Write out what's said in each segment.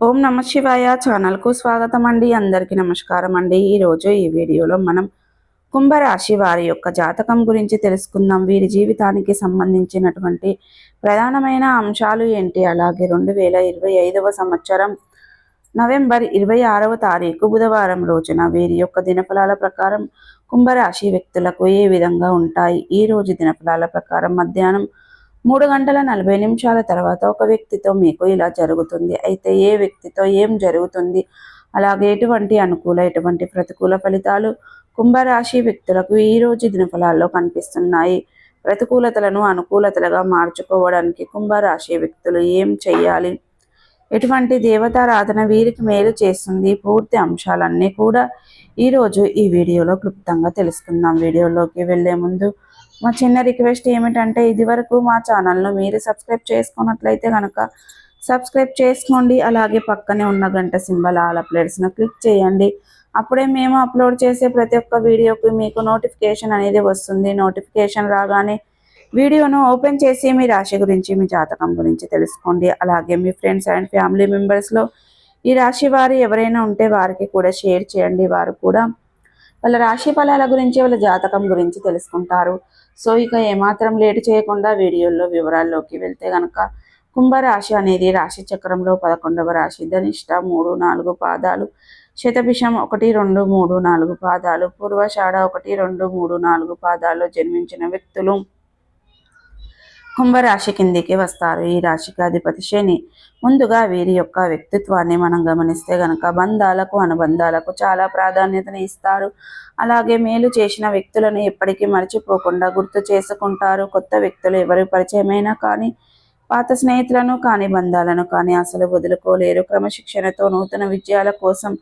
ఓం నమ శివాయ ఛానల్కు స్వాగతం అండి అందరికీ నమస్కారం అండి ఈరోజు ఈ వీడియోలో మనం కుంభరాశి వారి యొక్క జాతకం గురించి తెలుసుకుందాం. వీరి జీవితానికి సంబంధించినటువంటి ప్రధానమైన అంశాలు ఏంటి? అలాగే రెండు వేల ఇరవై ఐదవ సంవత్సరం నవంబర్ ఇరవై ఆరవ తారీఖు బుధవారం రోజున వీరి యొక్క దినఫలాల ప్రకారం కుంభరాశి వ్యక్తులకు ఏ విధంగా ఉంటాయి? ఈ రోజు దినఫలాల ప్రకారం మధ్యాహ్నం మూడు గంటల నలభై నిమిషాల తర్వాత ఒక వ్యక్తితో మీకు ఇలా జరుగుతుంది. అయితే ఏ వ్యక్తితో ఏం జరుగుతుంది? అలాగే ఎటువంటి అనుకూల ఎటువంటి ప్రతికూల ఫలితాలు కుంభరాశి వ్యక్తులకు ఈ రోజు దినఫలాల్లో కనిపిస్తున్నాయి? ప్రతికూలతలను అనుకూలతలుగా మార్చుకోవడానికి కుంభరాశి వ్యక్తులు ఏం చేయాలి ఎటువంటి దేవతారాధన వీరికి మేలు చేస్తుంది? పూర్తి అంశాలన్నీ కూడా ఈరోజు ఈ వీడియోలో క్లుప్తంగా తెలుసుకుందాం. వీడియోలోకి వెళ్ళే ముందు మా చిన్న రిక్వెస్ట్ ఏమిటంటే ఇది వరకు మా ఛానల్ను మీరు సబ్స్క్రైబ్ చేసుకున్నట్లయితే కనుక సబ్స్క్రైబ్ చేసుకోండి. అలాగే పక్కనే ఉన్న గంట సింబల్ ఆల్ అప్లోడ్స్ను క్లిక్ చేయండి. అప్పుడే మేము అప్లోడ్ చేసే ప్రతి ఒక్క వీడియోకి మీకు నోటిఫికేషన్ అనేది వస్తుంది. నోటిఫికేషన్ రాగానే వీడియోను ఓపెన్ చేసి మీ రాశి గురించి మీ జాతకం గురించి తెలుసుకోండి. అలాగే మీ ఫ్రెండ్స్ అండ్ ఫ్యామిలీ మెంబర్స్లో ఈ రాశి వారు ఎవరైనా ఉంటే వారికి కూడా షేర్ చేయండి. వారు కూడా వాళ్ళ రాశి ఫలాల గురించి వాళ్ళ జాతకం గురించి తెలుసుకుంటారు. సో ఇక ఏమాత్రం లేటు చేయకుండా వీడియోల్లో వివరాల్లోకి వెళ్తే గనక కుంభరాశి అనేది రాశి చక్రంలో పదకొండవ రాశి. ధనిష్ట మూడు నాలుగు పాదాలు శతభిషం ఒకటి రెండు మూడు నాలుగు పాదాలు పూర్వషాఢ ఒకటి రెండు మూడు నాలుగు పాదాల్లో జన్మించిన వ్యక్తులు. కుంభరాశి కిందికి వస్తారు. ఈ రాశికి అధిపతి శని ముందుగా వీరి యొక్క వ్యక్తిత్వాన్ని మనం గమనిస్తే గనక బంధాలకు అనుబంధాలకు చాలా ప్రాధాన్యతను ఇస్తారు. అలాగే మేలు చేసిన వ్యక్తులను ఎప్పటికీ మర్చిపోకుండా గుర్తు చేసుకుంటారు. కొత్త వ్యక్తులు ఎవరి పరిచయమైనా కానీ పాత స్నేహితులను కానీ బంధాలను కానీ అసలు వదులుకోలేరు. క్రమశిక్షణతో నూతన విజయాల కోసం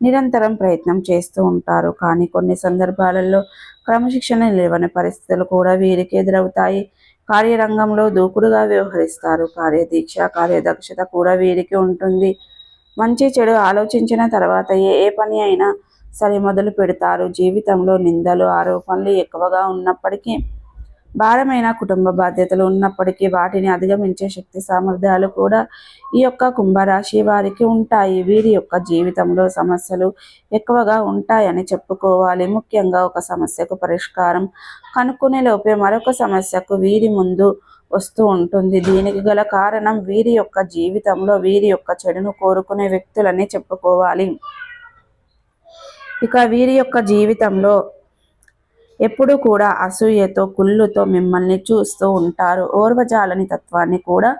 నిరంతరం ప్రయత్నం చేస్తూ ఉంటారు. కానీ కొన్ని సందర్భాలలో క్రమశిక్షణ నిలవని పరిస్థితులు కూడా వీరికి ఎదురవుతాయి. కార్యరంగంలో దూకుడుగా వ్యవహరిస్తారు. కార్యదీక్ష కార్యదక్షత కూడా వీరికి ఉంటుంది. మంచి చెడు ఆలోచించిన తర్వాత ఏ ఏ పని అయినా సరి మొదలు పెడతారు. జీవితంలో నిందలు ఆరోపణలు ఎక్కువగా ఉన్నప్పటికీ భారమైన కుటుంబ బాధ్యతలు ఉన్నప్పటికీ వాటిని అధిగమించే శక్తి సామర్థ్యాలు కూడా ఈ యొక్క కుంభరాశి వారికి ఉంటాయి. వీరి యొక్క జీవితంలో సమస్యలు ఎక్కువగా ఉంటాయని చెప్పుకోవాలి. ముఖ్యంగా ఒక సమస్యకు పరిష్కారం కనుక్కునే లోపే మరొక సమస్యకు వీరి ముందు వస్తూ ఉంటుంది. దీనికి గల కారణం వీరి యొక్క జీవితంలో వీరి యొక్క చెడును కోరుకునే వ్యక్తులని చెప్పుకోవాలి. ఇక వీరి యొక్క జీవితంలో ఎప్పుడు కూడా అసూయతో కుళ్ళుతో మిమ్మల్ని చూస్తూ ఉంటారు. ఓర్వజాలని తత్వాన్ని కూడా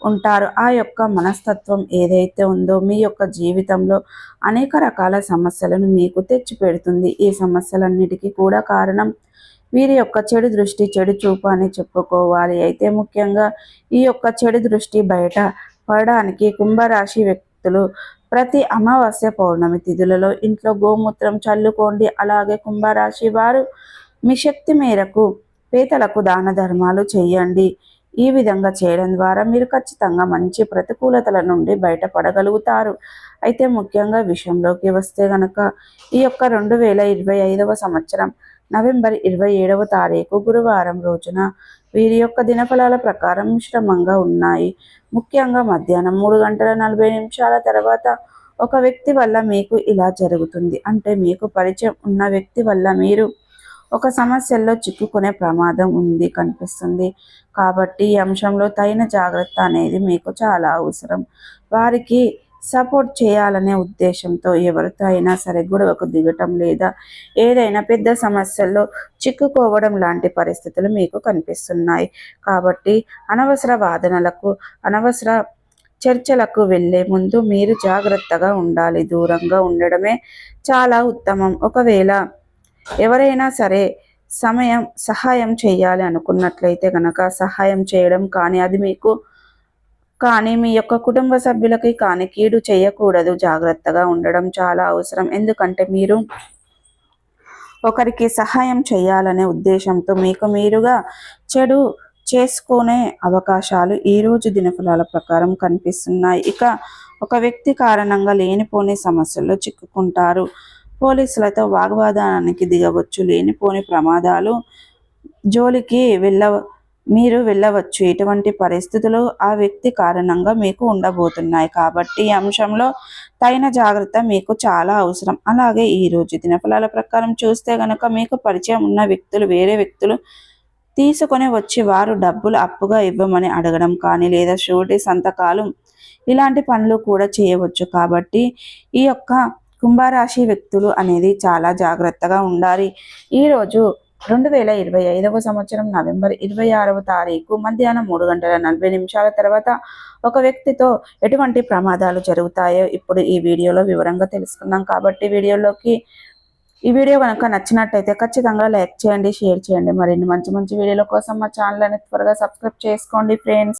ఉంటారు. ఆ యొక్క మనస్తత్వం ఏదైతే ఉందో మీ యొక్క జీవితంలో అనేక రకాల సమస్యలను మీకు తెచ్చిపెడుతుంది ఈ సమస్యలన్నిటికీ కూడా కారణం వీరి యొక్క చెడు దృష్టి చెడు చూపు అని చెప్పుకోవాలి. అయితే ముఖ్యంగా ఈ యొక్క చెడు దృష్టి బయట పడడానికి కుంభరాశి వ్యక్తులు ప్రతి అమావాస్య పౌర్ణమి తిథులలో ఇంట్లో గోమూత్రం చల్లుకోండి. అలాగే కుంభరాశి వారు మీ శక్తి మేరకు పేదలకు దాన ధర్మాలు చేయండి. ఈ విధంగా చేయడం ద్వారా మీరు ఖచ్చితంగా మంచి ప్రతికూలతల నుండి బయటపడగలుగుతారు. అయితే ముఖ్యంగా విషయంలోకి వస్తే గనక ఈ యొక్క రెండు వేల ఇరవై ఐదవ సంవత్సరం నవంబర్ ఇరవై ఏడవ తారీఖు గురువారం రోజున వీరి యొక్క దినఫలాల ప్రకారం మిశ్రమంగా ఉన్నాయి. ముఖ్యంగా మధ్యాహ్నం మూడు గంటల నలభై నిమిషాల తర్వాత ఒక వ్యక్తి వల్ల మీకు ఇలా జరుగుతుంది. అంటే మీకు పరిచయం ఉన్న వ్యక్తి వల్ల మీరు ఒక సమస్యల్లో చిక్కుకునే ప్రమాదం ఉంది కనిపిస్తుంది. కాబట్టి ఈ అంశంలో తగిన జాగ్రత్త అనేది మీకు చాలా అవసరం. వారికి సపోర్ట్ చేయాలనే ఉద్దేశంతో ఎవరితో అయినా సరే గొడవకు దిగటం లేదా ఏదైనా పెద్ద సమస్యల్లో చిక్కుకోవడం లాంటి పరిస్థితులు మీకు కనిపిస్తున్నాయి. కాబట్టి అనవసర వాదనలకు అనవసర చర్చలకు వెళ్ళే ముందు మీరు జాగ్రత్తగా ఉండాలి. దూరంగా ఉండడమే చాలా ఉత్తమం. ఒకవేళ ఎవరైనా సరే సమయం సహాయం చేయాలి అనుకున్నట్లయితే కనుక సహాయం చేయడం కానీ అది మీకు కానీ మీ యొక్క కుటుంబ సభ్యులకి కానీ కీడు చేయకూడదు. జాగ్రత్తగా ఉండడం చాలా అవసరం. ఎందుకంటే మీరు ఒకరికి సహాయం చేయాలనే ఉద్దేశంతో మీకు మీరుగా చెడు చేసుకునే అవకాశాలు ఈరోజు దినఫలాల ప్రకారం కనిపిస్తున్నాయి. ఇక ఒక వ్యక్తి కారణంగా లేనిపోని సమస్యల్లో చిక్కుకుంటారు. పోలీసులతో వాగ్వాదానికి దిగవచ్చు లేనిపోని ప్రమాదాలు జోలికి వెళ్ళ మీరు వెళ్ళవచ్చు. ఇటువంటి పరిస్థితులు ఆ వ్యక్తి కారణంగా మీకు ఉండబోతున్నాయి కాబట్టి ఈ అంశంలో తగిన జాగ్రత్త మీకు చాలా అవసరం. అలాగే ఈ రోజు దినఫలాల ప్రకారం చూస్తే గనక మీకు పరిచయం ఉన్న వ్యక్తులు వేరే వ్యక్తులు తీసుకొని వచ్చి వారు డబ్బులు అప్పుగా ఇవ్వమని అడగడం కానీ లేదా షూరిటీ సంతకాలు ఇలాంటి పనులు కూడా చేయవచ్చు. కాబట్టి ఈ యొక్క కుంభరాశి వ్యక్తులు అనేది చాలా జాగ్రత్తగా ఉండాలి. ఈరోజు రెండు వేల ఇరవై ఐదవ సంవత్సరం నవంబర్ ఇరవై ఆరవ తారీఖు మధ్యాహ్నం మూడు గంటల నలభై నిమిషాల తర్వాత ఒక వ్యక్తితో ఎటువంటి ప్రమాదాలు జరుగుతాయో ఇప్పుడు ఈ వీడియోలో వివరంగా తెలుసుకున్నాం కాబట్టి వీడియోలోకి ఈ వీడియో కనుక నచ్చినట్టయితే ఖచ్చితంగా లైక్ చేయండి షేర్ చేయండి. మరిన్ని మంచి మంచి వీడియోల కోసం మా ఛానల్ త్వరగా సబ్స్క్రైబ్ చేసుకోండి ఫ్రెండ్స్.